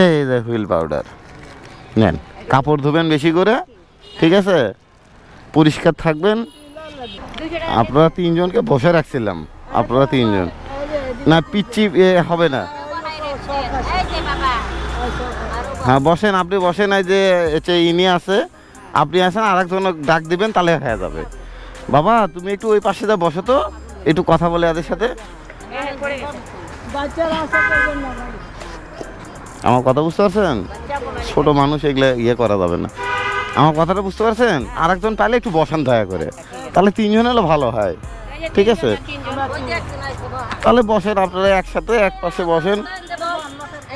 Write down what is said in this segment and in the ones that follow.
এই যে wheel powder. নেন কাপড় ধুবেন বেশি করে ঠিক আছে? পরিষ্কার থাকবেন। আপনারা তিনজনকে বসে রাখছিলাম আপনারা তিনজন। না পিচ্ছি এ হবে না। হ্যাঁ বসেন আপনি বসেন এই যে হচ্ছে ইনি আছে আপনি আছেন আর একজন ডাক দিবেন তাহলে হয়ে যাবে। বাবা তুমি একটু ওই পাশে যা বসো তো একটু কথা বলে এদের সাথে। আমার কথা বুঝতে পারছেন? ছোট মানুষ এগুলো ইয়ে করা যাবে না। আমার কথাটা বুঝতে পারছেন? আর একজন পাইলে একটু বসান দয়া করে। তাহলে তিনজন হলে ভালো হয়। ঠিক আছে? তাহলে বসেন আপনারা একসাথে, এক পাশে বসেন।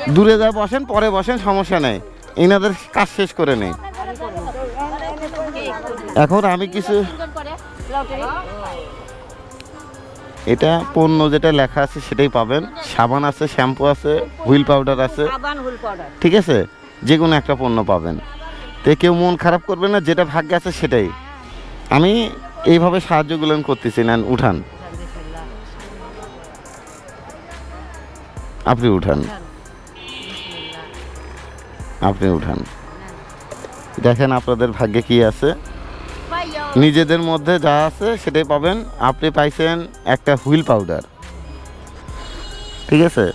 দূরে যা বসেন, পরে বসেন, সমস্যা নেই। এনাদের কাজ শেষ করে নেই। এখন আমি কিছু এটা পণ্য যেটা লেখা আছে সেটাই পাবেন। সাবান আছে শ্যাম্পু আছে হুইল পাউডার আছে। ঠিক আছে? যে কোনো একটা পণ্য পাবেন। তো কেউ মন খারাপ করবে না যেটা ভাগ্যে আছে সেটাই। আমি এইভাবে সাহায্যগুলো করতেছি নেন উঠান। আপনি উঠান। আপনি উঠান। দেখেন আপনাদের ভাগ্যে কি আছে। নিজেদের মধ্যে যা আছে সেটাই পাবেন। আপনি পাইছেন একটা হুইল পাউডার। ঠিক আছে?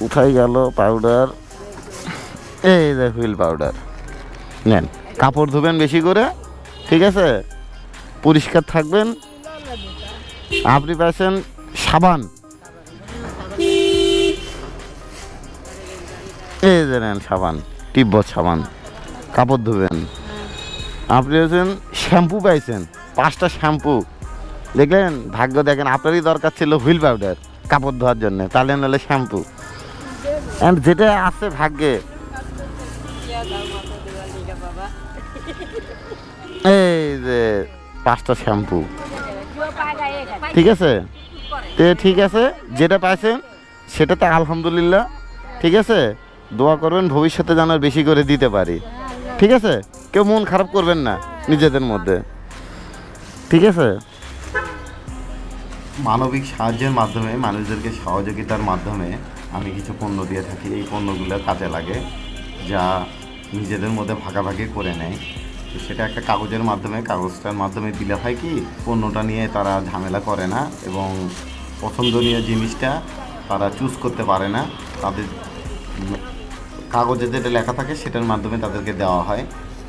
উঠাই গেল পাউডার। এই যে হুইল পাউডার। নেন, কাপড় ধুবেন বেশি করে। ঠিক আছে? পরিষ্কার থাকবেন। আপনি পাইছেন সাবান। এই যে নেন সাবান, তিব্বত সাবান। কাপড় ধুবেন। আপনি হচ্ছেন শ্যাম্পু পাইছেন, পাঁচটা শ্যাম্পু। দেখলেন? ভাগ্য দেখেন, আপনারই দরকার ছিল হুইল পাউডার, কাপড় ধোয়ার জন্য, তাহলে নাহলে শ্যাম্পু। অ্যান্ড যেটা আছে ভাগ্যে। এই যে, পাঁচটা শ্যাম্পু। ঠিক আছে? তে ঠিক আছে, যেটা পাইছেন, সেটাতে আলহামদুলিল্লাহ, ঠিক আছে? দোয়া করবেন, ভবিষ্যতে যেন বেশি করে দিতে পারি। ঠিক আছে? কেউ মন খারাপ করবেন না নিজেদের মধ্যে। ঠিক আছে? মানবিক সাহায্যের মাধ্যমে, মানুষদেরকে সহযোগিতার মাধ্যমে আমি কিছু পণ্য দিয়ে থাকি। এই পণ্যগুলো কাজে লাগে, যা নিজেদের মধ্যে ভাগাভাগি করে নেয়। তো সেটা একটা কাগজের মাধ্যমে, কাগজটার মাধ্যমে দিলে হয় কি, পণ্যটা নিয়ে তারা ঝামেলা করে না এবং পছন্দনীয় জিনিসটা তারা চুজ করতে পারে না। তাদের কাগজে যেটা লেখা থাকে, সেটার মাধ্যমে তাদেরকে দেওয়া হয়।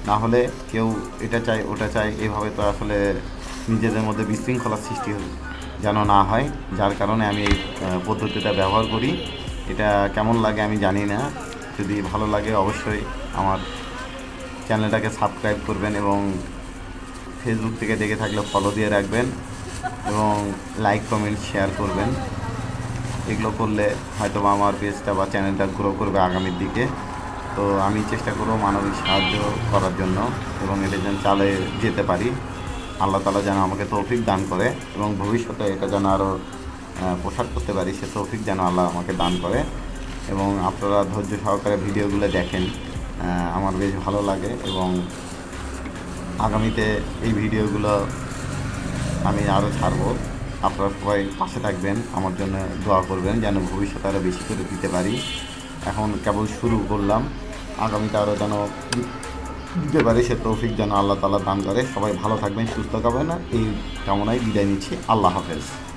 না হলে কেউ এটা চাই ওটা চাই এভাবে তো আসলে নিজেদের মধ্যে বিশৃঙ্খলার সৃষ্টি যেন না হয়, যার কারণে আমি এই পদ্ধতিটা ব্যবহার করি। এটা কেমন লাগে আমি জানি না। যদি ভালো লাগে অবশ্যই আমার চ্যানেলটাকে সাবস্ক্রাইব করবেন এবং ফেসবুক থেকে দেখে থাকলে ফলো দিয়ে রাখবেন এবং লাইক কমেন্ট শেয়ার করবেন। এগুলো করলে হয়তো আমার পেজটা বা চ্যানেলটা গ্রো করবে আগামীর দিকে। তো আমি চেষ্টা করব মানবিক সাহায্য করার জন্য এবং এটা যেন চালে যেতে পারি। আল্লাহ তালা যেন আমাকে তৌফিক দান করে এবং ভবিষ্যতে এটা যেন আরও প্রসার করতে পারি, সে তৌফিক যেন আল্লাহ আমাকে দান করে। এবং আপনারা ধৈর্য সহকারে ভিডিওগুলো দেখেন আমার বেশ ভালো লাগে এবং আগামীতে এই ভিডিওগুলো আমি আরও ছাড়বো। আপনারা সবাই পাশে থাকবেন, আমার জন্য দোয়া করবেন যেন ভবিষ্যতে আরও বেশি করে দিতে পারি। এখন কেবল শুরু করলাম। আগামীতে আরও যেন দিতে পারে সে তৌফিক যেন আল্লাহ তালা দান করে। সবাই ভালো থাকবেন, সুস্থ থাকবেন। এই কামনায় বিদায় নিচ্ছি। আল্লাহ হাফেজ।